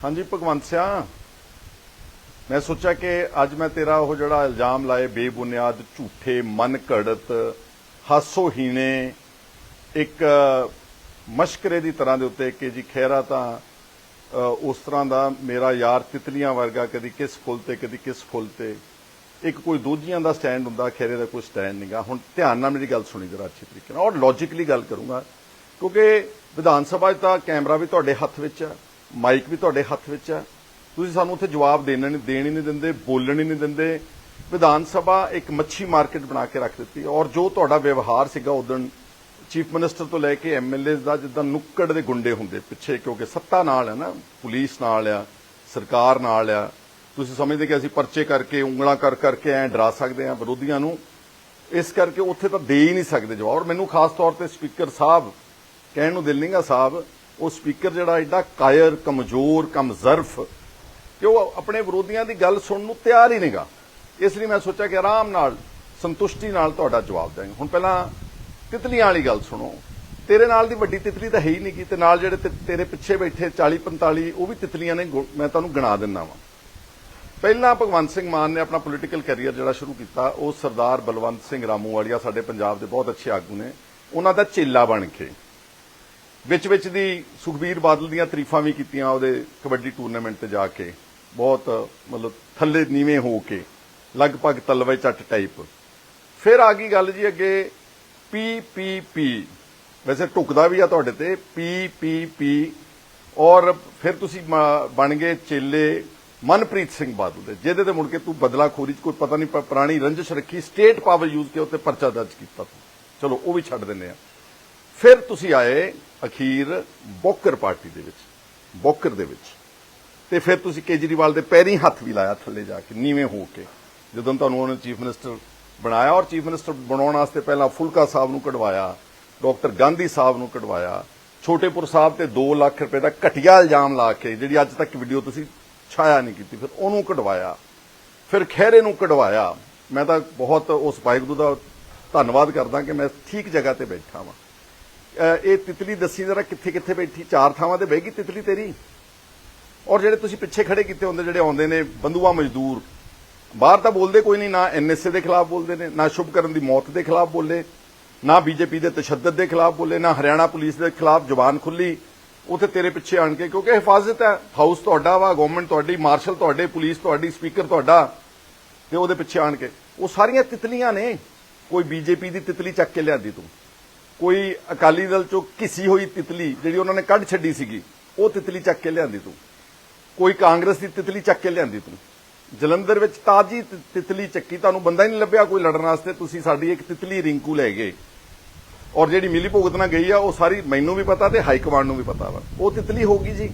ਹਾਂਜੀ, ਭਗਵੰਤ ਸਿਆ, ਮੈਂ ਸੋਚਿਆ ਕਿ ਅੱਜ ਮੈਂ ਤੇਰਾ ਉਹ ਜਿਹੜਾ ਇਲਜ਼ਾਮ ਲਾਏ, ਬੇਬੁਨਿਆਦ, ਝੂਠੇ ਮਨ ਘੜਤ ਹਾਸੋਹੀਣੇ, ਇੱਕ ਮਸ਼ਕਰੇ ਦੀ ਤਰ੍ਹਾਂ ਦੇ ਉੱਤੇ ਕਿ ਜੀ ਖੈਰਾ ਤਾਂ ਉਸ ਤਰ੍ਹਾਂ ਦਾ ਮੇਰਾ ਯਾਰ ਤਿਤਲੀਆਂ ਵਰਗਾ ਕਦੀ ਕਿਸ ਫੁੱਲ ਤੇ, ਕਦੀ ਕਿਸ ਫੁੱਲ ਤੇ। ਇੱਕ ਕੋਈ ਦੂਜੀਆਂ ਦਾ ਸਟੈਂਡ ਹੁੰਦਾ ਖੈਰੇ ਦਾ ਕੋਈ ਸਟੈਂਡ ਨਹੀਂਗਾ ਹੁਣ ਧਿਆਨ ਨਾਲ ਮੇਰੀ ਗੱਲ ਸੁਣੀ ਜਰਾ ਅੱਛੇ ਤਰੀਕੇ ਨਾਲ। ਔਰ ਲੌਜੀਕਲੀ ਗੱਲ ਕਰੂੰਗਾ, ਕਿਉਂਕਿ ਵਿਧਾਨ ਸਭਾ 'ਚ ਤਾਂ ਕੈਮਰਾ ਵੀ ਤੁਹਾਡੇ ਹੱਥ ਵਿੱਚ ਹੈ ਮਾਈਕ ਵੀ ਤੁਹਾਡੇ ਹੱਥ ਵਿੱਚ ਹੈ ਤੁਸੀਂ ਸਾਨੂੰ ਉੱਥੇ ਜਵਾਬ ਦੇਣ ਨਹੀਂ ਦੇਣ ਹੀ ਨਹੀਂ ਦਿੰਦੇ, ਬੋਲਣ ਹੀ ਨਹੀਂ ਦਿੰਦੇ। ਵਿਧਾਨ ਸਭਾ ਇੱਕ ਮੱਛੀ ਮਾਰਕੀਟ ਬਣਾ ਕੇ ਰੱਖ ਦਿੱਤੀ। ਔਰ ਜੋ ਤੁਹਾਡਾ ਵਿਵਹਾਰ ਸੀਗਾ ਉਦੋਂ ਚੀਫ ਮਿਨਿਸਟਰ ਤੋਂ ਲੈ ਕੇ ਐਮਐਲਏ ਦਾ, ਜਿੱਦਾਂ ਨੁੱਕੜ ਦੇ ਗੁੰਡੇ ਹੁੰਦੇ ਪਿੱਛੇ, ਕਿਉਂਕਿ ਸੱਤਾ ਨਾਲ ਹੈ ਨਾ, ਪੁਲਿਸ ਨਾਲ ਆ, ਸਰਕਾਰ ਨਾਲ ਆ। ਤੁਸੀਂ ਸਮਝਦੇ ਕਿ ਅਸੀਂ ਪਰਚੇ ਕਰਕੇ, ਉਂਗਲਾਂ ਕਰ ਕਰਕੇ ਐ ਡਰਾ ਸਕਦੇ ਆ ਵਿਰੋਧੀਆਂ ਨੂੰ। ਇਸ ਕਰਕੇ ਉੱਥੇ ਤਾਂ ਦੇ ਹੀ ਨਹੀਂ ਸਕਦੇ ਜਵਾਬ। ਔਰ ਮੈਨੂੰ ਖਾਸ ਤੌਰ ਤੇ ਸਪੀਕਰ ਸਾਹਿਬ ਕਹਿਣ ਨੂੰ ਦਿਲ ਨਹੀਂਗਾ ਸਾਹਿਬ ਉਹ ਸਪੀਕਰ ਜਿਹੜਾ ਐਡਾ ਕਾਇਰ, ਕਮਜ਼ੋਰ, ਕਮਜ਼ਰਫ ਕਿ ਉਹ ਆਪਣੇ ਵਿਰੋਧੀਆਂ ਦੀ ਗੱਲ ਸੁਣਨ ਨੂੰ ਤਿਆਰ ਹੀ ਨਹੀਂਗਾ ਇਸ ਲਈ ਮੈਂ ਸੋਚਿਆ ਕਿ ਆਰਾਮ ਨਾਲ, ਸੰਤੁਸ਼ਟੀ ਨਾਲ ਤੁਹਾਡਾ ਜਵਾਬ ਦਾਂਗੇ ਹੁਣ ਪਹਿਲਾਂ ਤਿਤਲੀਆਂ ਵਾਲੀ ਗੱਲ ਸੁਣੋ। ਤੇਰੇ ਨਾਲ ਦੀ ਵੱਡੀ ਤਿਤਲੀ ਤਾਂ ਹੈ ਹੀ ਨਹੀਂ ਗੀ ਤੇ ਨਾਲ ਜਿਹੜੇ ਤੇਰੇ ਪਿੱਛੇ ਬੈਠੇ 40 45 ਉਹ ਵੀ ਤਿਤਲੀਆਂ ਨੇ ਮੈਂ ਤੁਹਾਨੂੰ ਗਿਣਾ ਦਿੰਦਾ ਵਾਂ। ਪਹਿਲਾਂ ਭਗਵੰਤ ਸਿੰਘ ਮਾਨ ਨੇ ਆਪਣਾ ਪੋਲੀਟੀਕਲ ਕੈਰੀਅਰ ਜਿਹੜਾ ਸ਼ੁਰੂ ਕੀਤਾ, ਉਹ ਸਰਦਾਰ ਬਲਵੰਤ ਸਿੰਘ ਰਾਮੂ ਵਾਲੀਆ ਸਾਡੇ ਪੰਜਾਬ ਦੇ ਬਹੁਤ ਅੱਛੇ ਆਗੂ ਨੇ। ਉਹਨਾਂ ਦਾ ਚੇਲਾ ਬਣ ਕੇ। ਵਿੱਚ ਵਿੱਚ ਦੀ ਸੁਖਬੀਰ ਬਾਦਲ ਦੀਆਂ ਤਾਰੀਫਾਂ ਵੀ ਕੀਤੀਆਂ ਉਹਦੇ ਕਬੱਡੀ ਟੂਰਨਾਮੈਂਟ ਤੇ ਜਾ ਕੇ। ਬਹੁਤ, ਮਤਲਬ ਥੱਲੇ ਨੀਵੇਂ ਹੋ ਕੇ, ਲਗਭਗ ਤਲਵੇ ਚੱਟ ਟਾਈਪ ਫਿਰ ਆ ਗਈ ਗੱਲ ਜੀ ਅੱਗੇ ਪੀ ਪੀ ਪੀ। ਵੈਸੇ ਟੁਕਦਾ ਵੀ ਆ ਤੁਹਾਡੇ ਤੇ, ਪੀ ਪੀ ਪੀ। ਔਰ ਫਿਰ ਤੁਸੀਂ ਬਣ ਗਏ ਚੇਲੇ ਮਨਪ੍ਰੀਤ ਸਿੰਘ ਬਾਦਲ ਦੇ, ਜਿਹਦੇ ਤੇ ਮੁੜ ਕੇ ਤੂੰ ਬਦਲਾਖੋਰੀ ਚ ਕੋਈ ਪਤਾ ਨਹੀਂ ਪੁਰਾਣੀ ਰੰਜਿਸ਼ ਰੱਖੀ ਸਟੇਟ ਪਾਵਰ ਯੂਜ਼ ਕੇ ਉੱਤੇ ਪਰਚਾ ਦਰਜ ਕੀਤਾ ਤੂੰ। ਚਲੋ, ਉਹ ਵੀ ਛੱਡ ਦਿੰਨੇ ਆ। ਫਿਰ ਤੁਸੀਂ ਆਏ ਅਖੀਰ ਬੋਕਰ ਪਾਰਟੀ ਦੇ ਵਿੱਚ, ਬੋਕਰ ਦੇ ਵਿੱਚ। ਤੇ ਫਿਰ ਤੁਸੀਂ ਕੇਜਰੀਵਾਲ ਦੇ ਪੈਰੀ ਹੱਥ ਵੀ ਲਾਇਆ ਥੱਲੇ ਜਾ ਕੇ, ਨੀਵੇਂ ਹੋ ਕੇ। ਜਦੋਂ ਤੁਹਾਨੂੰ ਉਹਨੇ ਚੀਫ ਮਿਨਿਸਟਰ ਬਣਾਇਆ ਔਰ ਚੀਫ ਮਿਨਿਸਟਰ ਬਣਾਉਣ ਵਾਸਤੇ ਪਹਿਲਾਂ ਫੁਲਕਾ ਸਾਹਿਬ ਨੂੰ ਕਢਵਾਇਆ, ਡਾਕਟਰ ਗਾਂਧੀ ਸਾਹਿਬ ਨੂੰ ਕਢਵਾਇਆ, ਛੋਟੇਪੁਰ ਸਾਹਿਬ ਤੇ 2 ਲੱਖ ਰੁਪਏ ਦਾ ਘਟੀਆ ਇਲਜ਼ਾਮ ਲਾ ਕੇ, ਜਿਹੜੀ ਅੱਜ ਤੱਕ ਵੀਡੀਓ ਤੁਸੀਂ ਛਾਇਆ ਨਹੀਂ ਕੀਤੀ, ਫਿਰ ਉਹਨੂੰ ਕਢਵਾਇਆ। ਫਿਰ ਖਹਿਰੇ ਨੂੰ ਕਢਵਾਇਆ। ਮੈਂ ਤਾਂ ਬਹੁਤ ਉਸ ਵਾਹਿਗੁਰੂ ਦਾ ਧੰਨਵਾਦ ਕਰਦਾ ਕਿ ਮੈਂ ਠੀਕ ਜਗ੍ਹਾ ਤੇ ਬੈਠਾ ਵਾਂ। ਇਹ ਤਿਤਲੀ ਦੱਸੀ ਜਰਾ ਕਿੱਥੇ ਕਿੱਥੇ ਬੈਠੀ, ਚਾਰ ਥਾਵਾਂ ਤੇ ਬਹਿ ਗਈ ਤਿਤਲੀ ਤੇਰੀ? ਔਰ ਜਿਹੜੇ ਤੁਸੀਂ ਪਿੱਛੇ ਖੜੇ ਕੀਤੇ ਹੁੰਦੇ, ਜਿਹੜੇ ਆਉਂਦੇ ਨੇ ਬੰਦੂਆ ਮਜ਼ਦੂਰ, ਬਾਹਰ ਤਾਂ ਬੋਲਦੇ ਕੋਈ ਨਹੀਂ, ਨਾ ਐਨਐਸਏ ਦੇ ਖਿਲਾਫ ਬੋਲਦੇ ਨੇ, ਨਾ ਸ਼ੁਭਕਰਨ ਦੀ ਮੌਤ ਦੇ ਖਿਲਾਫ ਬੋਲੇ, ਨਾ ਬੀਜੇਪੀ ਦੇ ਤਸ਼ੱਦਦ ਦੇ ਖਿਲਾਫ ਬੋਲੇ, ਨਾ ਹਰਿਆਣਾ ਪੁਲਿਸ ਦੇ ਖਿਲਾਫ ਜ਼ੁਬਾਨ ਖੁੱਲੀ, ਉਥੇ ਤੇਰੇ ਪਿੱਛੇ ਆਣ ਕੇ, ਕਿਉਂਕਿ ਹਿਫਾਜ਼ਤ ਹੈ, ਹਾਊਸ ਤੁਹਾਡਾ ਵਾ ਗਵਰਨਮੈਂਟ ਤੁਹਾਡੀ ਮਾਰਸ਼ਲ ਤੁਹਾਡੇ, ਪੁਲਿਸ ਤੁਹਾਡੀ ਸਪੀਕਰ ਤੁਹਾਡਾ, ਤੇ ਉਹਦੇ ਪਿੱਛੇ ਆਣ ਕੇ। ਉਹ ਸਾਰੀਆਂ ਤਿਤਲੀਆਂ ਨੇ, ਕੋਈ ਬੀਜੇਪੀ ਦੀ ਤਿਤਲੀ ਚੱਕ ਕੇ ਲਿਆਂਦੀ ਤੂੰ। ਕੋਈ ਅਕਾਲੀ ਦਲ ਚੋਂ ਕਿਸੀ ਹੋਈ ਤਿਤਲੀ ਜਿਹੜੀ ਉਹਨਾਂ ਨੇ ਕੱਢ ਛੱਡੀ ਸੀਗੀ, ਉਹ ਤਿਤਲੀ ਚੱਕ ਕੇ ਲਿਆਂਦੀ ਤੂੰ। ਕੋਈ ਕਾਂਗਰਸ ਦੀ ਤਿਤਲੀ ਚੱਕ ਕੇ ਲਿਆਂਦੀ ਤੂੰ। ਜਲੰਧਰ ਵਿੱਚ ਤਾਜੀ ਤ- ਤਿਤਲੀ ਚੱਕੀ, ਤੁਹਾਨੂੰ ਬੰਦਾ ਹੀ ਨਹੀਂ ਲੱਭਿਆ ਕੋਈ ਲੜਨ ਵਾਸਤੇ, ਤੁਸੀਂ ਸਾਡੀ ਇੱਕ ਤਿਤਲੀ ਰਿੰਕੂ ਲੈ ਗਏ। ਔਰ ਜਿਹੜੀ ਮਿਲੀ ਭੁਗਤ ਨਾਲ ਗਈ ਆ, ਉਹ ਸਾਰੀ ਮੈਨੂੰ ਵੀ ਪਤਾ ਤੇ ਹਾਈ ਕਮਾਂਡ ਨੂੰ ਵੀ ਪਤਾ ਵਾ। ਉਹ ਤਿਤਲੀ ਹੋਗੀ ਜੀ।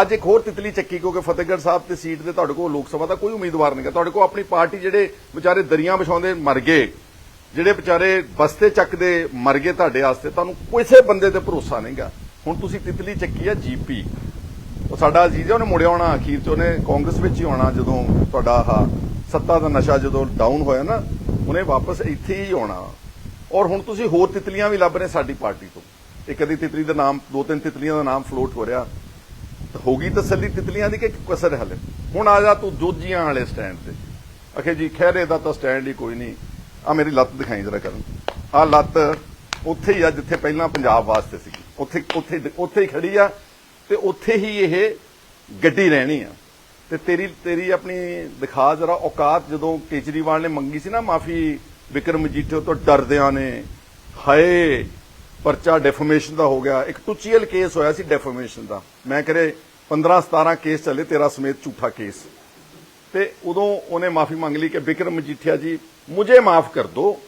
ਅੱਜ ਇੱਕ ਹੋਰ ਤਿਤਲੀ ਚੱਕੀ, ਕਿਉਂਕਿ ਫਤਿਹਗੜ੍ਹ ਸਾਹਿਬ ਤੇ ਸੀਟ ਦੇ ਤੁਹਾਡੇ ਕੋਲ ਲੋਕ ਸਭਾ ਦਾ ਕੋਈ ਉਮੀਦਵਾਰ ਨਹੀਂ ਗਾ। ਤੁਹਾਡੇ ਕੋਲ ਆਪਣੀ ਪਾਰਟੀ ਜਿਹੜੇ ਵਿਚਾਰੇ ਦਰੀਆਂ ਵਿਛਾਉਂਦੇ ਮਰ ਗਏ ਜਿਹੜੇ ਵਿਚਾਰੇ ਬਸਤੇ ਚੱਕਦੇ ਮਰ ਗਏ ਤੁਹਾਡੇ ਵਾਸਤੇ, ਤੁਹਾਨੂੰ ਕਿਸੇ ਬੰਦੇ ਤੇ ਭਰੋਸਾ ਨਹੀਂਗਾ। ਹੁਣ ਤੁਸੀਂ ਤਿਤਲੀ ਚੱਕੀ ਆ ਜੀਪੀ ਉਹ ਸਾਡਾ ਅਜੀਜ਼ ਆ, ਉਹਨੇ ਮੁੜਿਆ ਆਉਣਾ ਅਖੀਰ ਚ, ਉਹਨੇ ਕਾਂਗਰਸ ਵਿੱਚ ਹੀ ਆਉਣਾ ਜਦੋਂ ਤੁਹਾਡਾ ਆਹ ਸੱਤਾ ਦਾ ਨਸ਼ਾ ਜਦੋਂ ਡਾਊਨ ਹੋਇਆ ਨਾ, ਉਹਨੇ ਵਾਪਸ ਇੱਥੇ ਹੀ ਆਉਣਾ। ਔਰ ਹੁਣ ਤੁਸੀਂ ਹੋਰ ਤਿਤਲੀਆਂ ਵੀ ਲੱਭ ਰਹੇ ਸਾਡੀ ਪਾਰਟੀ ਤੋਂ। ਇੱਕ ਅੱਧੀ ਤਿਤਲੀ ਦਾ ਨਾਮ, ਦੋ ਤਿੰਨ ਤਿਤਲੀਆਂ ਦਾ ਨਾਮ ਫਲੋਟ ਹੋ ਰਿਹਾ। ਤਾਂ ਹੋ ਗਈ ਤਸੱਲੀ ਤਿਤਲੀਆਂ ਦੀ ਕਿ ਕਸਰ ਹਲੇ? ਹੁਣ ਆ ਜਾ ਤੂੰ ਦੋਜੀਆਂ ਵਾਲੇ ਸਟੈਂਡ ਤੇ। ਅਖੇ ਜੀ ਖੈਰੇ ਦਾ ਤਾਂ ਸਟੈਂਡ ਹੀ ਕੋਈ ਨਹੀਂ। ਆ ਮੇਰੀ ਲੱਤ ਦਿਖਾਈ ਜਰਾ ਕਰਨ। ਆ ਲੱਤ ਉੱਥੇ ਹੀ ਆ ਜਿੱਥੇ ਪਹਿਲਾਂ ਪੰਜਾਬ ਵਾਸਤੇ ਸੀ ਉੱਥੇ ਉੱਥੇ ਉੱਥੇ ਹੀ ਖੜੀ ਆ ਤੇ ਉੱਥੇ ਹੀ ਇਹ ਗੱਡੀ ਰਹਿਣੀ ਆ। ਤੇ ਤੇਰੀ ਤੇਰੀ ਆਪਣੀ ਦਿਖਾ ਜਰਾ, ਔਕਾਤ ਜਦੋਂ ਕੇਜਰੀਵਾਲ ਨੇ ਮੰਗੀ ਸੀ ਨਾ ਮਾਫੀ, ਵਿਕਰਮ ਮਜੀਠੇ ਤੋਂ ਡਰਦਿਆਂ ਨੇ, ਹਾਏ, ਪਰਚਾ ਡੈਫਰਮੇਸ਼ਨ ਦਾ ਹੋ ਗਿਆ। ਇੱਕ ਟੁਚੀਅਲ ਕੇਸ ਹੋਇਆ ਸੀ ਡੈਫਰਮੇਸ਼ਨ ਦਾ। ਮੈਂ ਕਰੇ 15 17 ਕੇਸ ਚੱਲੇ, ਤੇਰਾ ਸਮੇਤ ਝੂਠਾ ਕੇਸ। ਤੇ ਉਦੋਂ ਉਹਨੇ ਮਾਫੀ ਮੰਗ ਲਈ ਕਿ ਵਿਕਰਮ ਮਜੀਠੀਆ ਜੀ, ਮੁਝੇ ਮਾਫ ਕਰ ਦੋ।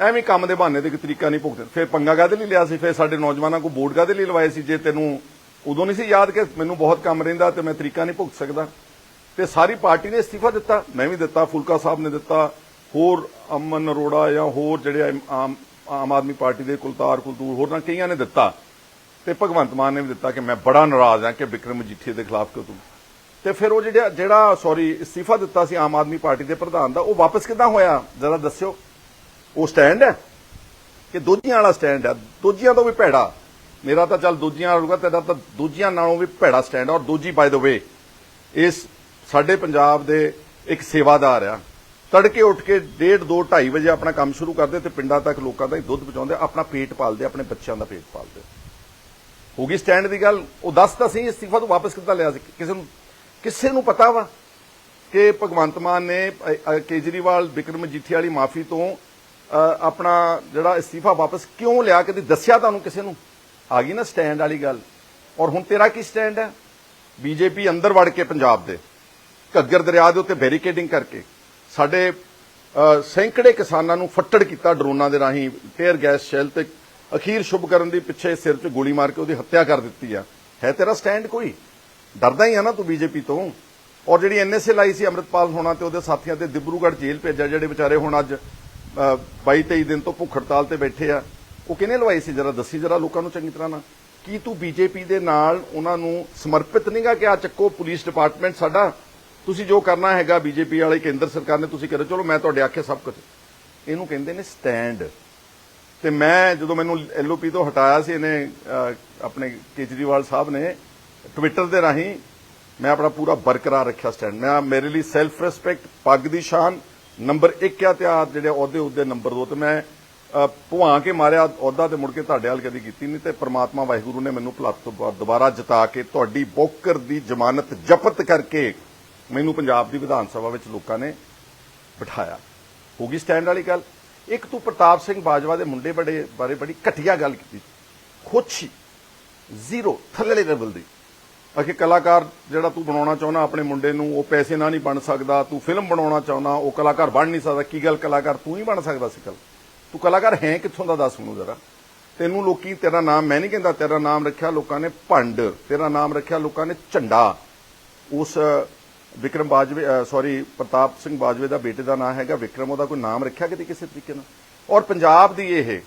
ਐਵੇਂ ਕੰਮ ਦੇ ਬਹਾਨੇ ਤੇ ਇੱਕ ਤਰੀਕਾ ਨਹੀਂ ਭੁਗਤੇ ਫਿਰ ਪੰਗਾ ਕਾਹਦੇ ਲਈ ਲਿਆ ਸੀ? ਫਿਰ ਸਾਡੇ ਨੌਜਵਾਨਾਂ ਕੋ ਬੋਰਡ ਕਾਹਦੇ ਲਈ ਲਵਾਏ ਸੀ? ਜੇ ਤੈਨੂੰ ਉਦੋਂ ਨਹੀਂ ਸੀ ਯਾਦ ਕਿ ਮੈਨੂੰ ਬਹੁਤ ਕੰਮ ਰਹਿੰਦਾ ਤੇ ਮੈਂ ਤਰੀਕਾ ਨਹੀਂ ਭੁਗਤ ਸਕਦਾ। ਤੇ ਸਾਰੀ ਪਾਰਟੀ ਨੇ ਅਸਤੀਫਾ ਦਿੱਤਾ। ਮੈਂ ਵੀ ਦਿੱਤਾ, ਫੁਲਕਾ ਸਾਹਿਬ ਨੇ ਦਿੱਤਾ। ਹੋਰ ਅਮਨ ਅਰੋੜਾ ਜਾਂ ਹੋਰ ਜਿਹੜੇ ਆਮ ਆਮ ਆਦਮੀ ਪਾਰਟੀ ਦੇ ਕੁਲਤਾਰ, ਕੁਲਤੂਰ ਹੋਰਾਂ ਕਈਆਂ ਨੇ ਦਿੱਤਾ। ਤੇ ਭਗਵੰਤ ਮਾਨ ਨੇ ਵੀ ਦਿੱਤਾ ਕਿ ਮੈਂ ਬੜਾ ਨਾਰਾਜ਼ ਹਾਂ ਕਿ ਵਿਕਰਮ ਮਜੀਠੀਆ ਦੇ ਖਿਲਾਫ ਕਿਉਂ ਤੂੰ ਤੇ ਫਿਰ ਉਹ ਜਿਹੜਾ ਜਿਹੜਾ ਸੌਰੀ ਅਸਤੀਫਾ ਦਿੱਤਾ ਸੀ ਆਮ ਆਦਮੀ ਪਾਰਟੀ ਦੇ ਪ੍ਰਧਾਨ ਦਾ, ਉਹ ਵਾਪਸ ਕਿਦਾਂ ਹੋਇਆ? ਜ਼ਰਾ ਦੱਸਿਓ। ਉਹ ਸਟੈਂਡ ਹੈ? ਕਿ ਦੋਜੀਆਂ ਵਾਲਾ ਸਟੈਂਡ ਹੈ? ਦੋਜੀਆਂ ਤੋਂ ਵੀ ਭੈੜਾ। ਮੇਰਾ ਤਾਂ ਚੱਲ ਦੂਜੀਆਂ ਨਾਲੋਂ ਤੇਰਾ ਤਾਂ ਦੂਜੀਆਂ ਨਾਲੋਂ ਵੀ ਭੈੜਾ ਸਟੈਂਡ ਔਰ ਦੂਜੀ ਬਾਈ ਦ ਵੇ ਇਸ ਸਾਡੇ ਪੰਜਾਬ ਦੇ ਇੱਕ ਸੇਵਾਦਾਰ ਆ। ਤੜਕੇ ਉੱਠ ਕੇ 1:30 2 2:30 ਵਜੇ ਆਪਣਾ ਕੰਮ ਸ਼ੁਰੂ ਕਰਦੇ ਤੇ ਪਿੰਡਾਂ ਤੱਕ ਲੋਕਾਂ ਦਾ ਦੁੱਧ ਪਹੁੰਚਾਉਂਦੇ, ਆਪਣਾ ਪੇਟ ਪਾਲਦੇ, ਆਪਣੇ ਬੱਚਿਆਂ ਦਾ ਪੇਟ ਪਾਲਦੇ। ਹੋ ਗਈ ਸਟੈਂਡ ਦੀ ਗੱਲ। ਉਹ ਦੱਸ ਤਾਂ ਸਹੀ ਅਸਤੀਫਾ ਤੋਂ ਵਾਪਸ ਕਿੱਦਾਂ ਲਿਆ ਸੀ? ਕਿਸੇ ਨੂੰ ਕਿਸੇ ਨੂੰ ਪਤਾ ਵਾ ਕਿ ਭਗਵੰਤ ਮਾਨ ਨੇ ਕੇਜਰੀਵਾਲ ਵਿਕਰਮ ਮਜੀਠੀ ਵਾਲੀ ਮਾਫੀ ਤੋਂ ਆਪਣਾ ਜਿਹੜਾ ਅਸਤੀਫਾ ਵਾਪਸ ਕਿਉਂ ਲਿਆ ਕਦੀ ਦੱਸਿਆ ਤੁਹਾਨੂੰ ਕਿਸੇ ਨੂੰ? ਆ ਗਈ ਨਾ ਸਟੈਂਡ ਵਾਲੀ ਗੱਲ। ਔਰ ਹੁਣ ਤੇਰਾ ਕੀ ਸਟੈਂਡ ਹੈ? ਬੀਜੇਪੀ ਅੰਦਰ ਵੜ ਕੇ ਪੰਜਾਬ ਦੇ, ਘੱਗਰ ਦਰਿਆ ਦੇ ਉੱਤੇ ਬੈਰੀਕੇਡਿੰਗ ਕਰਕੇ, ਸਾਡੇ ਸੈਂਕੜੇ ਕਿਸਾਨਾਂ ਨੂੰ ਫੱਟੜ ਕੀਤਾ ਡਰੋਨਾਂ ਦੇ ਰਾਹੀਂ ਟੇਅਰ ਗੈਸ ਸ਼ੈਲ ਤੇ ਅਖੀਰ ਸ਼ੁਭ ਕਰਨ ਦੀ ਪਿੱਛੇ ਸਿਰ 'ਚ ਗੋਲੀ ਮਾਰ ਕੇ ਉਹਦੀ ਹੱਤਿਆ ਕਰ ਦਿੱਤੀ ਆ। ਹੈ ਤੇਰਾ ਸਟੈਂਡ ਕੋਈ? ਡਰਦਾ ਹੀ ਆ ਨਾ ਤੂੰ ਬੀਜੇਪੀ ਤੋਂ। ਔਰ ਜਿਹੜੀ ਐਨਐਸਏ ਲਾਈ ਸੀ ਅੰਮ੍ਰਿਤਪਾਲ ਹੋਣਾ ਤੇ ਉਹਦੇ ਸਾਥੀਆਂ ਤੇ ਦਿਬਰੂਗੜ੍ਹ ਜੇਲ੍ਹ ਭੇਜਿਆ, ਜਿਹੜੇ ਵਿਚਾਰੇ ਹੁਣ ਅੱਜ 22 23 ਦਿਨ ਤੋਂ ਭੁੱਖ ਹੜਤਾਲ ਤੇ ਬੈਠੇ ਆ, ਉਹ ਕਿਹਨੇ ਲਵਾਈ ਸੀ? ਜਰਾ ਦੱਸੀ, ਜਰਾ ਲੋਕਾਂ ਨੂੰ ਚੰਗੀ ਤਰ੍ਹਾਂ ਨਾ। ਕੀ ਤੂੰ ਬੀਜੇਪੀ ਦੇ ਨਾਲ ਉਹਨਾਂ ਨੂੰ ਸਮਰਪਿਤ ਨਹੀਂਗਾ ਕਿ ਆ ਚੱਕੋ ਪੁਲਿਸ ਡਿਪਾਰਟਮੈਂਟ ਸਾਡਾ? ਤੁਸੀਂ ਜੋ ਕਰਨਾ ਹੈਗਾ ਬੀਜੇਪੀ ਵਾਲੇ, ਕੇਂਦਰ ਸਰਕਾਰ ਨੇ ਤੁਸੀਂ ਕਰੋ। ਚਲੋ, ਮੈਂ ਤੁਹਾਡੇ ਆਖੇ ਸਭ ਕੁਝ ਇਹਨੂੰ ਕਹਿੰਦੇ ਨੇ ਸਟੈਂਡ। ਤੇ ਮੈਂ ਜਦੋਂ ਮੈਨੂੰ ਐਲਓਪੀ ਤੋਂ ਹਟਾਇਆ ਸੀ, ਇਹਨੇ ਆਪਣੇ ਕੇਜਰੀਵਾਲ ਸਾਹਿਬ ਨੇ ਟਵਿੱਟਰ ਦੇ ਰਾਹੀਂ ਮੈਂ ਆਪਣਾ ਪੂਰਾ ਬਰਕਰਾਰ ਰੱਖਿਆ ਸਟੈਂਡ ਮੈਂ ਮੇਰੇ ਲਈ ਸੈਲਫ ਰਿਸਪੈਕਟ ਪੱਗ ਦੀ ਸ਼ਾਨ ਨੰਬਰ 1 ਆ ਤੇ ਆ ਜਿਹੜੇ ਅਹੁਦੇ ਉਹਦੇ ਨੰਬਰ 2 ਤੇ ਮੈਂ ਭੁਆ ਕੇ ਮਾਰਿਆ, ਅਹੁਦਾ ਤੇ ਮੁੜ ਕੇ ਤੁਹਾਡੇ ਹਾਲ ਕਦੀ ਕੀਤੀ ਨਹੀਂ ਤੇ ਪ੍ਰਮਾਤਮਾ ਵਾਹਿਗੁਰੂ ਨੇ ਮੈਨੂੰ ਭਲੱਤ ਤੋਂ ਦੁਬਾਰਾ ਜਿਤਾ ਕੇ ਤੁਹਾਡੀ ਬੋਕਰ ਦੀ ਜ਼ਮਾਨਤ ਜ਼ਬਤ ਕਰਕੇ ਮੈਨੂੰ ਪੰਜਾਬ ਦੀ ਵਿਧਾਨ ਸਭਾ ਵਿੱਚ ਲੋਕਾਂ ਨੇ ਬਿਠਾਇਆ। ਹੋ ਗਈ ਸਟੈਂਡ ਵਾਲੀ ਗੱਲ। ਇੱਕ ਤੂੰ ਪ੍ਰਤਾਪ ਸਿੰਘ ਬਾਜਵਾ ਦੇ ਮੁੰਡੇ ਬੜੇ, ਬਾਰੇ ਬੜੀ ਘਟੀਆ ਗੱਲ ਕੀਤੀ। ਖੁਸ਼ੀ ਜ਼ੀਰੋ ਥੱਲੇ ਲੈਵਲ ਦੀ। ਅਖੇ ਕਲਾਕਾਰ ਜਿਹੜਾ ਤੂੰ ਬਣਾਉਣਾ ਚਾਹੁੰਦਾ, ਆਪਣੇ ਮੁੰਡੇ ਨੂੰ, ਉਹ ਪੈਸੇ ਨਾਲ ਨਹੀਂ ਬਣ ਸਕਦਾ, ਤੂੰ ਫਿਲਮ ਬਣਾਉਣਾ ਚਾਹੁੰਦਾ, ਉਹ ਕਲਾਕਾਰ ਬਣ ਨਹੀਂ ਸਕਦਾ। ਕੀ ਗੱਲ ਕਲਾਕਾਰ ਤੂੰ ਹੀ ਬਣ ਸਕਦਾ ਸੀ ਕੱਲ ਤੂੰ ਕਲਾਕਾਰ ਹੈ ਕਿੱਥੋਂ ਦਾ ਦੱਸ ਮੈਨੂੰ ਜ਼ਰਾ। ਤੈਨੂੰ ਲੋਕੀ ਤੇਰਾ ਨਾਮ, ਮੈਂ ਨਹੀਂ ਕਹਿੰਦਾ ਤੇਰਾ ਨਾਮ ਰੱਖਿਆ ਲੋਕਾਂ ਨੇ ਭੰਡ, ਤੇਰਾ ਨਾਮ ਰੱਖਿਆ ਲੋਕਾਂ ਨੇ ਝੰਡਾ। ਉਸ ਵਿਕਰਮ ਬਾਜਵੇ ਸੌਰੀ ਪ੍ਰਤਾਪ ਸਿੰਘ ਬਾਜਵੇ ਦਾ ਬੇਟੇ ਦਾ ਨਾਮ ਹੈਗਾ, ਵਿਕਰਮ ਉਹਦਾ ਕੋਈ ਨਾਮ ਰੱਖਿਆ ਕਿਤੇ ਕਿਸੇ ਤਰੀਕੇ ਨਾਲ? ਔਰ ਪੰਜਾਬ ਦੀ ਇਹ,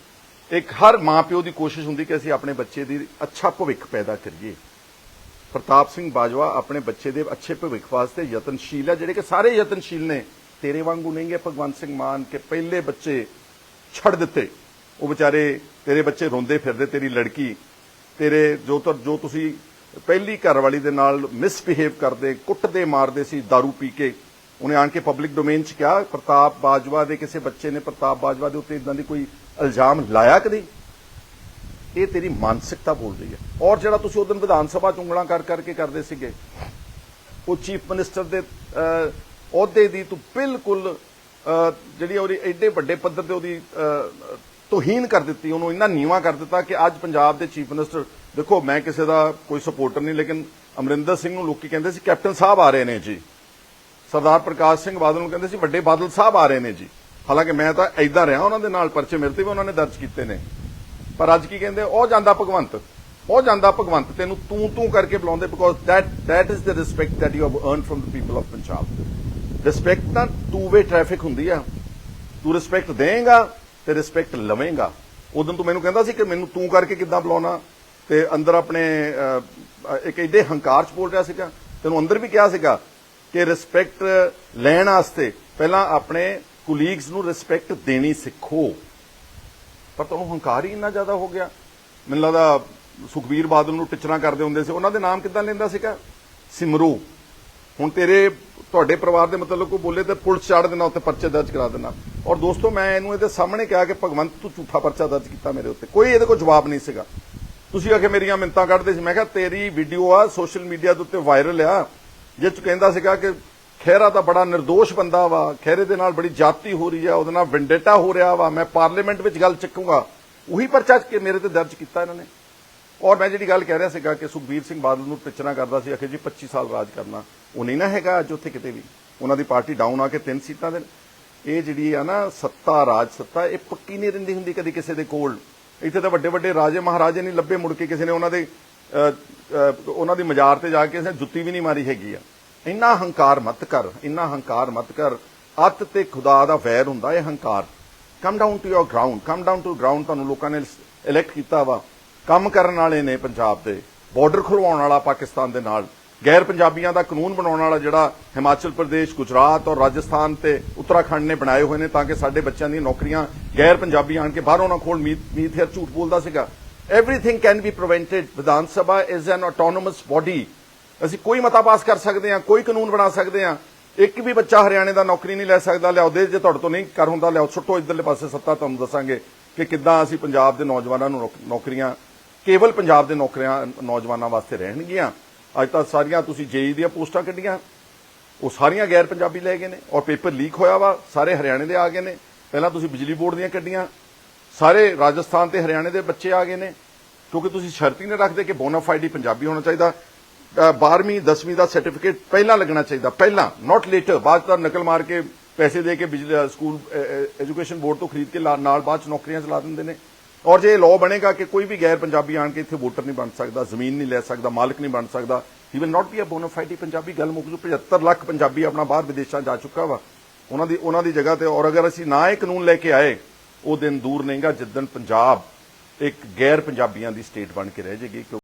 ਇੱਕ ਹਰ ਮਾਪਿਓ ਦੀ ਕੋਸ਼ਿਸ਼ ਹੁੰਦੀ ਕਿ ਅਸੀਂ ਆਪਣੇ ਬੱਚੇ ਦੀ ਅੱਛਾ ਭਵਿੱਖ ਪੈਦਾ ਕਰੀਏ। ਪ੍ਰਤਾਪ ਸਿੰਘ ਬਾਜਵਾ ਆਪਣੇ ਬੱਚੇ ਦੇ ਅੱਛੇ ਭਵਿੱਖ ਵਾਸਤੇ ਯਤਨਸ਼ੀਲ ਹੈ ਜਿਹੜੇ ਕਿ ਸਾਰੇ ਯਤਨਸ਼ੀਲ ਨੇ। ਤੇਰੇ ਵਾਂਗੂ ਨਹੀਂ ਹੈ ਭਗਵੰਤ ਸਿੰਘ ਮਾਨ ਕੇ ਪਹਿਲੇ ਬੱਚੇ ਛੱਡ ਦਿੱਤੇ। ਉਹ ਵਿਚਾਰੇ ਤੇਰੇ ਬੱਚੇ ਰੋਂਦੇ ਫਿਰਦੇ, ਤੇਰੀ ਲੜਕੀ। ਤੇਰੇ ਜੋ ਜੋ ਤੁਸੀਂ ਪਹਿਲੀ ਘਰਵਾਲੀ ਦੇ ਨਾਲ ਮਿਸਬਿਹੇਵ ਕਰਦੇ, ਕੁੱਟਦੇ ਮਾਰਦੇ ਸੀ दारू ਪੀ ਕੇ, ਉਹਨੇ ਆਣ ਕੇ ਪਬਲਿਕ ਡੋਮੇਨ 'ਚ ਕਿਹਾ, ਪ੍ਰਤਾਪ ਬਾਜਵਾ ਦੇ ਕਿਸੇ ਬੱਚੇ ਨੇ ਪ੍ਰਤਾਪ ਬਾਜਵਾ ਦੇ ਉੱਤੇ ਇਦਾਂ ਦੀ ਕੋਈ ਇਲਜ਼ਾਮ ਲਾਇਆ ਕਦੀ ਇਹ ਤੇਰੀ ਮਾਨਸਿਕਤਾ ਬੋਲ ਰਹੀ ਹੈ। ਔਰ ਜਿਹੜਾ ਤੁਸੀਂ ਉਹ ਦਿਨ ਵਿਧਾਨ ਸਭਾ ਚ ਉਂਗਲਾਂ ਕਰ ਕਰਕੇ ਕਰਦੇ ਸੀਗੇ, ਉਹ ਚੀਫ ਮਿਨਿਸਟਰ ਦੇ ਅਹੁਦੇ ਦੀ ਤੂੰ ਬਿਲਕੁਲ ਜਿਹੜੀ ਉਹਦੀ ਐਡੇ ਵੱਡੇ ਪੱਧਰ ਤੇ ਉਹਦੀ ਤੋਹੀਨ ਕਰ ਦਿੱਤੀ, ਉਹਨੂੰ ਇੰਨਾ ਨੀਵਾ ਕਰ ਦਿੱਤਾ ਕਿ ਅੱਜ ਪੰਜਾਬ ਦੇ ਚੀਫ ਮਿਨਿਸਟਰ, ਦੇਖੋ, ਮੈਂ ਕਿਸੇ ਦਾ ਕੋਈ ਸਪੋਰਟਰ ਨਹੀਂ, ਲੇਕਿਨ ਅਮਰਿੰਦਰ ਸਿੰਘ ਨੂੰ ਲੋਕੀ ਕਹਿੰਦੇ ਸੀ, ਕੈਪਟਨ ਸਾਹਿਬ ਆ ਰਹੇ ਨੇ ਜੀ। ਸਰਦਾਰ ਪ੍ਰਕਾਸ਼ ਸਿੰਘ ਬਾਦਲ ਨੂੰ ਕਹਿੰਦੇ ਸੀ, ਵੱਡੇ ਬਾਦਲ ਸਾਹਿਬ ਆ ਰਹੇ ਨੇ ਜੀ। ਹਾਲਾਂਕਿ ਮੈਂ ਤਾਂ ਐਦਾਂ ਰਿਹਾ ਉਹਨਾਂ ਦੇ ਨਾਲ ਪਰਚੇ ਮੇਰੇ ਵੀ ਉਹਨਾਂ ਨੇ ਦਰਜ ਕੀਤੇ ਨੇ। ਪਰ ਅੱਜ ਕੀ ਕਹਿੰਦੇ, ਉਹ ਜਾਂਦਾ ਭਗਵੰਤ, ਉਹ ਜਾਂਦਾ ਭਗਵੰਤ, ਤੈਨੂੰ ਤੂੰ ਤੂੰ ਕਰਕੇ ਬੁਲਾਉਂਦੇ because that that is the respect that you have earned from the people of Punjab respect ਤਾਂ ਟੂ ਵੇ ਟ੍ਰੈਫਿਕ ਹੁੰਦੀ ਆ। ਤੂੰ ਰਿਸਪੈਕਟ ਦੇਂਗਾ ਤੇ ਰਿਸਪੈਕਟ ਲਵੇਂਗਾ। ਉਦੋਂ ਤੂੰ ਮੈਨੂੰ ਕਹਿੰਦਾ ਸੀ ਕਿ ਮੈਨੂੰ ਤੂੰ ਕਰਕੇ ਕਿੱਦਾਂ ਬੁਲਾਉਣਾ? ਤੇ ਅੰਦਰ ਆਪਣੇ ਇੱਕ ਏਡੇ ਹੰਕਾਰ ਚ ਬੋਲ ਰਿਹਾ ਸੀਗਾ। ਤੈਨੂੰ ਅੰਦਰ ਵੀ ਕਿਹਾ ਸੀਗਾ ਕਿ ਰਿਸਪੈਕਟ ਲੈਣ ਵਾਸਤੇ ਪਹਿਲਾਂ ਆਪਣੇ ਕੁਲੀਗਸ ਨੂੰ ਰਿਸਪੈਕਟ ਦੇਣੀ ਸਿੱਖੋ। ਪਰ ਤੁਹਾਨੂੰ ਹੰਕਾਰ ਹੀ ਇੰਨਾ ਜ਼ਿਆਦਾ ਹੋ ਗਿਆ। ਮੈਨੂੰ ਲੱਗਦਾ ਸੁਖਬੀਰ ਬਾਦਲ ਨੂੰ ਟਿਚਰਾਂ ਕਰਦੇ ਹੁੰਦੇ ਸੀ। ਉਹਨਾਂ ਦੇ ਨਾਮ ਕਿੱਦਾਂ ਲੈਂਦਾ ਸੀਗਾ? ਸਿਮਰੂ। ਹੁਣ ਤੇਰੇ, ਤੁਹਾਡੇ ਪਰਿਵਾਰ ਦੇ ਮਤਲਬ ਕੋਈ ਬੋਲੇ ਤੇ ਪੁਲਿਸ ਚਾੜ ਦੇਣਾ ਉੱਤੇ ਪਰਚੇ ਦਰਜ ਕਰਾ ਦੇਣਾ ਔਰ ਦੋਸਤੋ, ਮੈਂ ਇਹਨੂੰ ਇਹਦੇ ਸਾਹਮਣੇ ਕਿਹਾ ਕਿ ਭਗਵੰਤ, ਤੂੰ ਝੂਠਾ ਪਰਚਾ ਦਰਜ ਕੀਤਾ ਮੇਰੇ ਉੱਤੇ। ਕੋਈ ਇਹਦੇ ਕੋਲ ਜਵਾਬ ਨਹੀਂ ਸੀਗਾ। ਤੁਸੀਂ ਆ ਕੇ ਮੇਰੀਆਂ ਮਿੰਤਾਂ ਕੱਢਦੇ ਸੀ। ਮੈਂ ਕਿਹਾ, ਤੇਰੀ ਵੀਡੀਓ ਆ ਸੋਸ਼ਲ ਮੀਡੀਆ ਦੇ ਉੱਤੇ ਵਾਇਰਲ ਆ। ਜਿਸ ਚ ਕਹਿੰਦਾ ਸੀਗਾ ਕਿ ਖਹਿਰਾ ਤਾਂ ਬੜਾ નિર્ਦੋਸ਼ ਬੰਦਾ ਵਾ, ਖਹਿਰੇ ਦੇ ਨਾਲ ਬੜੀ ਜਾਤੀ ਹੋ ਰਹੀ ਆ, ਉਹਦੇ ਨਾਲ ਵਿੰਡੇਟਾ ਹੋ ਰਿਹਾ ਵਾ, ਮੈਂ ਪਾਰਲੀਮੈਂਟ ਵਿੱਚ ਗੱਲ ਚੱਕੂਗਾ। ਉਹੀ ਪਰਚਾ ਕਿ ਮੇਰੇ ਤੇ ਦਰਜ ਕੀਤਾ ਇਹਨਾਂ ਨੇ। ਔਰ ਮੈਂ ਜਿਹੜੀ ਗੱਲ ਕਹਿ ਰਿਹਾ ਸੀਗਾ ਕਿ ਸੁਖਬੀਰ ਸਿੰਘ ਬਾਦਲ ਨੂੰ ਟਿਚਣਾ ਕਰਦਾ ਸੀ ਅਖੇ ਜੀ 25 ਸਾਲ ਰਾਜ ਕਰਨਾ। ਉਹ ਨਹੀਂ ਨਾ ਹੈਗਾ ਅੱਜ ਉੱਥੇ ਕਿਤੇ ਵੀ। ਉਹਨਾਂ ਦੀ ਪਾਰਟੀ ਡਾਊਨ ਆ ਕੇ ਤਿੰਨ ਸੀਟਾਂ ਦੇ ਇਹ ਜਿਹੜੀ ਆ ਨਾ ਸੱਤਾ, ਰਾਜ ਸੱਤਾ, ਇਹ ਪੱਕੀ ਨਹੀਂ ਰਹਿੰਦੀ ਹੁੰਦੀ ਕਦੀ ਕਿਸੇ ਦੇ ਕੋਲ। ਇੱਥੇ ਤਾਂ ਵੱਡੇ ਵੱਡੇ ਰਾਜੇ ਮਹਾਰਾਜੇ ਨਹੀਂ ਲੱਭੇ ਮੁੜ ਕੇ ਕਿਸੇ ਨੇ। ਉਹਨਾਂ ਦੇ ਉਹਨਾਂ ਦੀ ਮਜ਼ਾਰ ਤੇ ਜਾ ਕੇ ਕਿਸੇ ਨੇ ਜੁੱਤੀ ਵੀ ਨਹੀਂ ਮਾਰੀ ਹੈਗੀ ਆ। ਇੰਨਾ ਹੰਕਾਰ ਮਤ ਕਰ, ਇੰਨਾ ਹੰਕਾਰ ਮਤ ਕਰ। ਅੱਤ ਤੇ ਖੁਦਾ ਦਾ ਵੈਰ ਹੁੰਦਾ, ਇਹ ਹੰਕਾਰ। Come down to your ground come down to ground ਤੁਹਾਨੂੰ ਲੋਕਾਂ ਨੇ ਇਲੈਕਟ ਕੀਤਾ ਵਾ। ਕੰਮ ਕਰਨ ਵਾਲੇ ਨੇ ਪੰਜਾਬ ਦੇ। ਬਾਰਡਰ ਖੁਲਵਾਉਣ ਵਾਲਾ ਪਾਕਿਸਤਾਨ ਦੇ ਨਾਲ। ਗੈਰ ਪੰਜਾਬੀਆਂ ਦਾ ਕਾਨੂੰਨ ਬਣਾਉਣ ਵਾਲਾ ਜਿਹੜਾ ਹਿਮਾਚਲ ਪ੍ਰਦੇਸ਼, ਗੁਜਰਾਤ ਔਰ ਰਾਜਸਥਾਨ ਤੇ ਉੱਤਰਾਖੰਡ ਨੇ ਬਣਾਏ ਹੋਏ ਨੇ ਤਾਂ ਕਿ ਸਾਡੇ ਬੱਚਿਆਂ ਦੀਆਂ ਨੌਕਰੀਆਂ ਗੈਰ ਪੰਜਾਬੀ ਆਣ ਕੇ ਬਾਹਰੋਂ ਨਾ ਖੋਲ ਮੀਤ ਮੀਤ ਝੂਠ ਬੋਲਦਾ ਸੀਗਾ। Everything can be prevented Vidhan Sabha is an autonomous body ਅਸੀਂ ਕੋਈ ਮਤਾ ਪਾਸ ਕਰ ਸਕਦੇ ਹਾਂ, ਕੋਈ ਕਾਨੂੰਨ ਬਣਾ ਸਕਦੇ ਹਾਂ। ਇੱਕ ਵੀ ਬੱਚਾ ਹਰਿਆਣੇ ਦਾ ਨੌਕਰੀ ਨਹੀਂ ਲੈ ਸਕਦਾ, ਲਿਆਓ, ਦੇ ਜੇ ਤੁਹਾਡੇ ਤੋਂ ਨਹੀਂ ਕਰ ਹੁੰਦਾ, ਲਿਆਓ, ਸੁੱਟੋ, ਇਧਰਲੇ ਪਾਸੇ ਸੱਤਾ ਤੁਹਾਨੂੰ ਦੱਸਾਂਗੇ ਕਿ ਕਿੱਦਾਂ ਅਸੀਂ ਪੰਜਾਬ ਦੇ ਨੌਜਵਾਨਾਂ ਨੂੰ ਨੌਕਰੀਆਂ, ਕੇਵਲ ਪੰਜਾਬ ਦੇ ਨੌਕਰੀਆਂ, ਨੌਜਵਾਨਾਂ ਵਾਸਤੇ ਰਹਿਣਗੀਆਂ। ਅੱਜ ਤਾਂ ਸਾਰੀਆਂ ਤੁਸੀਂ ਜੇਈ ਦੀਆਂ ਪੋਸਟਾਂ ਕੱਢੀਆਂ। ਉਹ ਸਾਰੀਆਂ ਗੈਰ ਪੰਜਾਬੀ ਲੈ ਗਏ ਨੇ ਔਰ ਪੇਪਰ ਲੀਕ ਹੋਇਆ ਵਾ, ਸਾਰੇ ਹਰਿਆਣੇ ਦੇ ਆ ਗਏ ਨੇ। ਪਹਿਲਾਂ ਤੁਸੀਂ ਬਿਜਲੀ ਬੋਰਡ ਦੀਆਂ ਕੱਢੀਆਂ, ਸਾਰੇ ਰਾਜਸਥਾਨ ਤੇ ਹਰਿਆਣੇ ਦੇ ਬੱਚੇ ਆ ਗਏ ਨੇ। ਕਿਉਂਕਿ ਤੁਸੀਂ ਸ਼ਰਤ ਹੀ ਨਹੀਂ ਰੱਖਦੇ ਕਿ ਬੋਨਾਫਾਈਡ ਹੀ ਪੰਜਾਬੀ ਹੋਣਾ ਚਾਹੀਦਾ। 12ਵੀਂ 10ਵੀਂ ਦਾ ਸਰਟੀਫਿਕੇਟ ਪਹਿਲਾਂ ਲੱਗਣਾ ਚਾਹੀਦਾ, ਪਹਿਲਾਂ ਨਾਟ ਲੇਟਰ ਬਾਅਦ 'ਚ ਤਾਂ ਨਕਲ ਮਾਰ ਕੇ ਪੈਸੇ ਦੇ ਕੇ ਸਕੂਲ ਐਜੂਕੇਸ਼ਨ ਬੋਰਡ ਤੋਂ ਖਰੀਦ ਕੇ ਨਾਲ ਬਾਅਦ ਚ ਨੌਕਰੀਆਂ ਚਲਾ ਦਿੰਦੇ ਨੇ। ਔਰ ਜੇ ਇਹ ਲਾਅ ਬਣੇਗਾ ਕਿ ਕੋਈ ਵੀ ਗੈਰ ਪੰਜਾਬੀ ਆਣ ਕੇ ਇੱਥੇ ਵੋਟਰ ਨਹੀਂ ਬਣ ਸਕਦਾ, ਜ਼ਮੀਨ ਨਹੀਂ ਲੈ ਸਕਦਾ, ਮਾਲਕ ਨਹੀਂ ਬਣ ਸਕਦਾ he will not be a bona fide Punjabi. ਗੱਲ ਮੁੱਕ ਜੂ 75 ਲੱਖ ਪੰਜਾਬੀ ਆਪਣਾ ਬਾਹਰ ਵਿਦੇਸ਼ਾਂ ਜਾ ਚੁੱਕਾ ਵਾ। ਉਹਨਾਂ ਦੀ ਉਹਨਾਂ ਦੀ ਜਗ੍ਹਾ ਤੇ, ਔਰ ਅਗਰ ਅਸੀਂ ਨਾ ਇਹ ਕਾਨੂੰਨ ਲੈ ਕੇ ਆਏ, ਉਹ ਦਿਨ ਦੂਰ ਨਹੀਂਗਾ ਜਿੱਦਣ ਪੰਜਾਬ ਇੱਕ ਗੈਰ ਪੰਜਾਬੀਆਂ ਦੀ ਸਟੇਟ ਬਣ ਕੇ ਰਹਿ ਜਾਏਗੀ ਕਿਉਂ-